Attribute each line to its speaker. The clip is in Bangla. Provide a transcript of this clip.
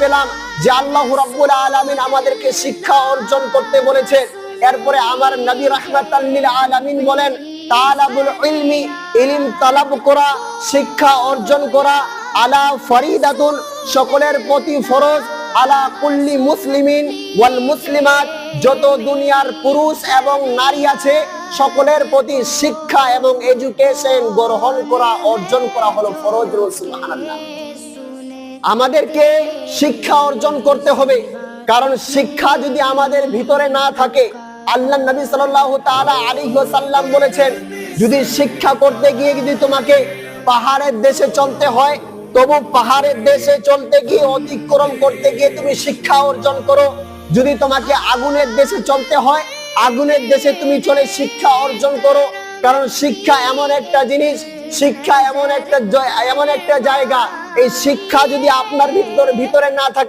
Speaker 1: পেলাম যে আল্লাহ রাব্বুল আলামিন আমাদেরকে শিক্ষা অর্জন করতে বলেছেন। এরপরে আমার নবী রাহমাতাল্লিল আলামিন বলেন শিক্ষা অর্জন করা, আলা ফরিদাতুন, সকলের প্রতি ফরজ, আলা কুল্লি মুসলিমিন ওয়াল মুসলিমাত, যত দুনিয়ার পুরুষ এবং নারী আছে, সকলের প্রতি শিক্ষা এবং এডুকেশন গ্রহণ করা, অর্জন করা হলো ফরজ সুবহানাল্লাহ। আমাদেরকে শিক্ষা অর্জন করতে হবে। কারণ শিক্ষা যদি আমাদের ভিতরে না থাকে, আল্লাহ নবী সাল্লাল্লাহু তাআলা আলাইহি ওয়াসাল্লাম বলেছেন, যদি শিক্ষা করতে গিয়ে যদি তোমাকে পাহাড়ের দেশে চলতে হয়, তবু পাহাড়ের দেশে চলতে গিয়ে অতিক্রম করতে গিয়ে তুমি শিক্ষা অর্জন করো। যদি তোমাকে আগুনের দেশে চলতে হয়, আগুনের দেশে তুমি চলে শিক্ষা অর্জন করো। কারণ শিক্ষা এমন একটা জিনিস, শিক্ষা এমন একটা এমন একটা জায়গা এই শিক্ষা যদি আপনার ভিতরে ভিতরে না থাকে